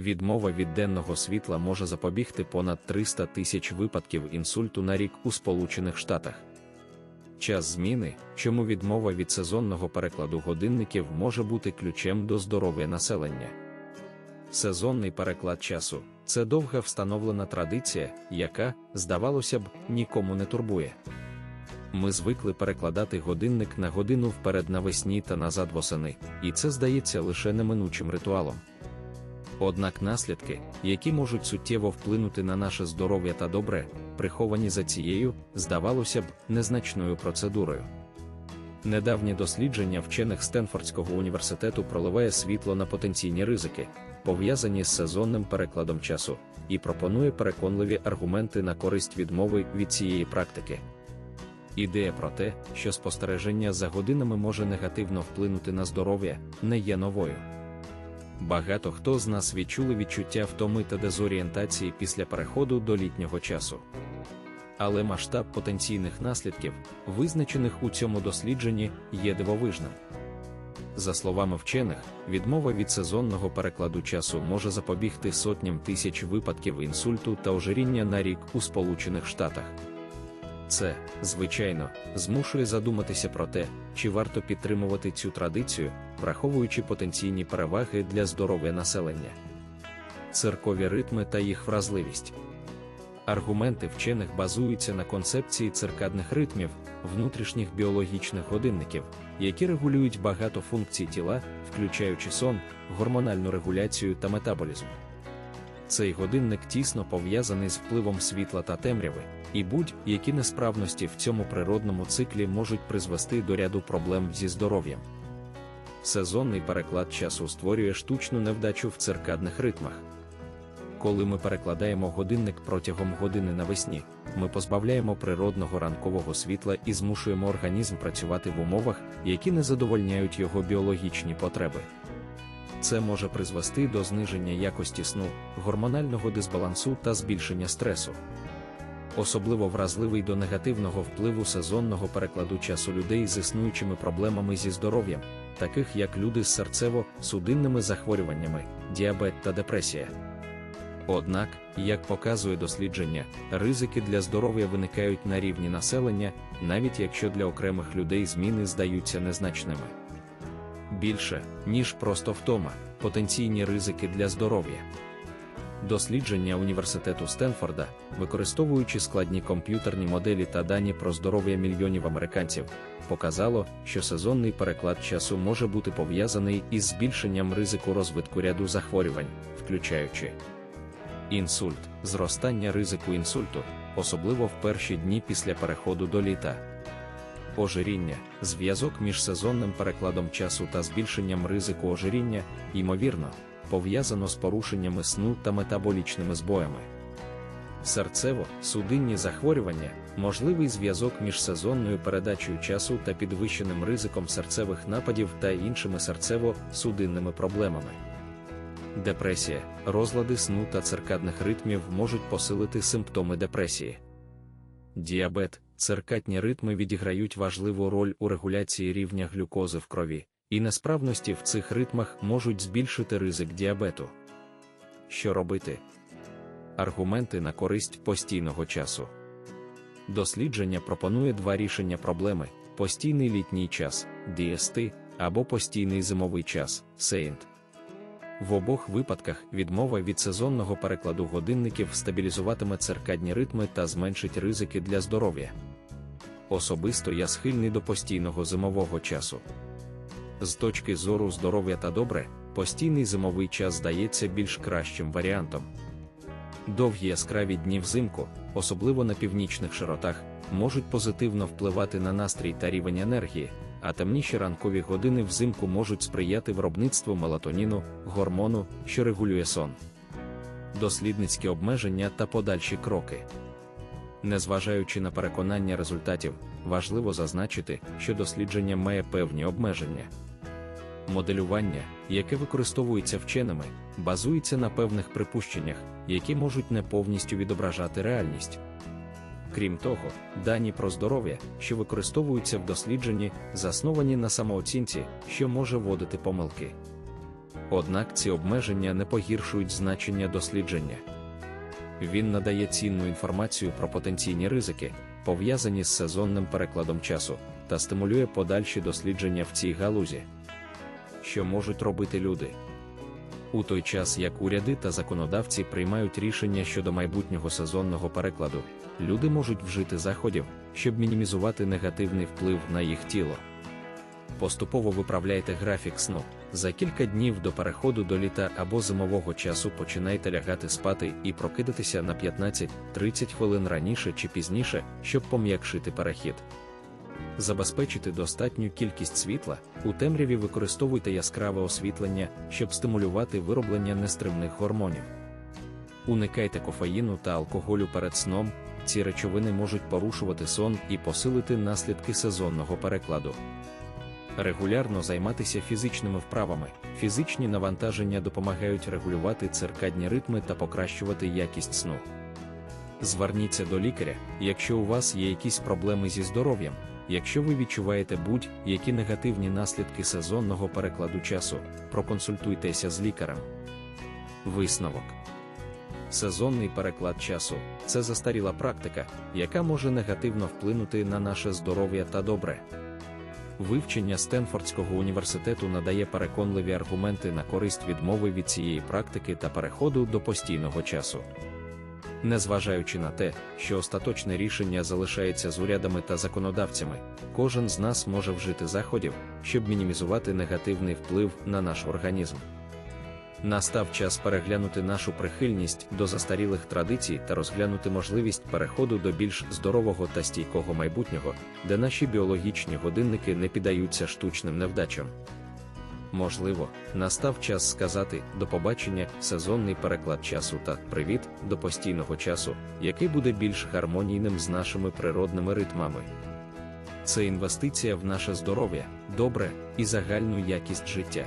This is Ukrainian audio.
відмова від денного світла може запобігти понад 300 тисяч випадків інсульту на рік у Сполучених Штатах. Час зміни, чому відмова від сезонного перекладу годинників може бути ключем до здоров'я населення. Сезонний переклад часу це довга встановлена традиція, яка, здавалося б, нікому не турбує. Ми звикли перекладати годинник на годину вперед навесні та назад восени, і це здається лише неминучим ритуалом. Однак наслідки, які можуть суттєво вплинути на наше здоров'я та добре, приховані за цією, здавалося б, незначною процедурою. Недавнє дослідження вчених Стенфордського університету проливає світло на потенційні ризики, пов'язані з сезонним перекладом часу, і пропонує переконливі аргументи на користь відмови від цієї практики. Ідея про те, що спостереження за годинами може негативно вплинути на здоров'я, не є новою. Багато хто з нас відчули відчуття втоми та дезорієнтації після переходу до літнього часу. Але масштаб потенційних наслідків, визначених у цьому дослідженні, є дивовижним. За словами вчених, відмова від сезонного перекладу часу може запобігти сотням тисяч випадків інсульту та ожиріння на рік у Сполучених Штатах. Це, звичайно, змушує задуматися про те, чи варто підтримувати цю традицію, враховуючи потенційні переваги для здоров'я населення. Циркові ритми та їх вразливість. Аргументи вчених базуються на концепції циркадних ритмів, внутрішніх біологічних годинників, які регулюють багато функцій тіла, включаючи сон, гормональну регуляцію та метаболізм. Цей годинник тісно пов'язаний з впливом світла та темряви, і будь-які несправності в цьому природному циклі можуть призвести до ряду проблем зі здоров'ям. Сезонний переклад часу створює штучну невдачу в циркадних ритмах. Коли ми перекладаємо годинник протягом години навесні, ми позбавляємо природного ранкового світла і змушуємо організм працювати в умовах, які не задовольняють його біологічні потреби. Це може призвести до зниження якості сну, гормонального дисбалансу та збільшення стресу. Особливо вразливий до негативного впливу сезонного перекладу часу людей з існуючими проблемами зі здоров'ям, таких як люди з серцево-судинними захворюваннями, діабет та депресія. Однак, як показує дослідження, ризики для здоров'я виникають на рівні населення, навіть якщо для окремих людей зміни здаються незначними. Більше, ніж просто втома, потенційні ризики для здоров'я. Дослідження університету Стенфорда, використовуючи складні комп'ютерні моделі та дані про здоров'я мільйонів американців, показало, що сезонний переклад часу може бути пов'язаний із збільшенням ризику розвитку ряду захворювань, включаючи інсульт, зростання ризику інсульту, особливо в перші дні після переходу до літа. Ожиріння, зв'язок між сезонним перекладом часу та збільшенням ризику ожиріння, ймовірно, пов'язано з порушеннями сну та метаболічними збоями. Серцево-судинні захворювання, можливий зв'язок між сезонною передачею часу та підвищеним ризиком серцевих нападів та іншими серцево-судинними проблемами. Депресія, розлади сну та циркадних ритмів можуть посилити симптоми депресії. Діабет, циркадні ритми відіграють важливу роль у регуляції рівня глюкози в крові, і несправності в цих ритмах можуть збільшити ризик діабету. Що робити? Аргументи на користь постійного часу. Дослідження пропонує два рішення проблеми: постійний літній час DST, або постійний зимовий час SAINT. В обох випадках відмова від сезонного перекладу годинників стабілізуватиме циркадні ритми та зменшить ризики для здоров'я. Особисто я схильний до постійного зимового часу. З точки зору здоров'я та добре, постійний зимовий час здається більш кращим варіантом. Довгі яскраві дні взимку, особливо на північних широтах, можуть позитивно впливати на настрій та рівень енергії, а темніші ранкові години взимку можуть сприяти виробництву мелатоніну, гормону, що регулює сон. Дослідницькі обмеження та подальші кроки. Незважаючи на переконання результатів, важливо зазначити, що дослідження має певні обмеження. Моделювання, яке використовується вченими, базується на певних припущеннях, які можуть не повністю відображати реальність. Крім того, дані про здоров'я, що використовуються в дослідженні, засновані на самооцінці, що може вводити помилки. Однак ці обмеження не погіршують значення дослідження. Він надає цінну інформацію про потенційні ризики, пов'язані з сезонним перекладом часу, та стимулює подальші дослідження в цій галузі. Що можуть робити люди? У той час, як уряди та законодавці приймають рішення щодо майбутнього сезонного перекладу, люди можуть вжити заходів, щоб мінімізувати негативний вплив на їх тіло. Поступово виправляйте графік сну. За кілька днів до переходу до літа або зимового часу починайте лягати спати і прокидатися на 15-30 хвилин раніше чи пізніше, щоб пом'якшити перехід. Забезпечити достатню кількість світла, у темряві використовуйте яскраве освітлення, щоб стимулювати вироблення нестримних гормонів. Уникайте кофеїну та алкоголю перед сном, ці речовини можуть порушувати сон і посилити наслідки сезонного перекладу. Регулярно займатися фізичними вправами. Фізичні навантаження допомагають регулювати циркадні ритми та покращувати якість сну. Зверніться до лікаря, якщо у вас є якісь проблеми зі здоров'ям, якщо ви відчуваєте будь-які негативні наслідки сезонного перекладу часу, проконсультуйтеся з лікарем. Висновок Сезонний переклад часу це застаріла практика, яка може негативно вплинути на наше здоров'я та добре. Вивчення Стенфордського університету надає переконливі аргументи на користь відмови від цієї практики та переходу до постійного часу. Незважаючи на те, що остаточне рішення залишається з урядами та законодавцями, кожен з нас може вжити заходів, щоб мінімізувати негативний вплив на наш організм. Настав час переглянути нашу прихильність до застарілих традицій та розглянути можливість переходу до більш здорового та стійкого майбутнього, де наші біологічні годинники не піддаються штучним невдачам. Можливо, настав час сказати до побачення, сезонний переклад часу та привіт до постійного часу, який буде більш гармонійним з нашими природними ритмами. Це інвестиція в наше здоров'я, добре і загальну якість життя.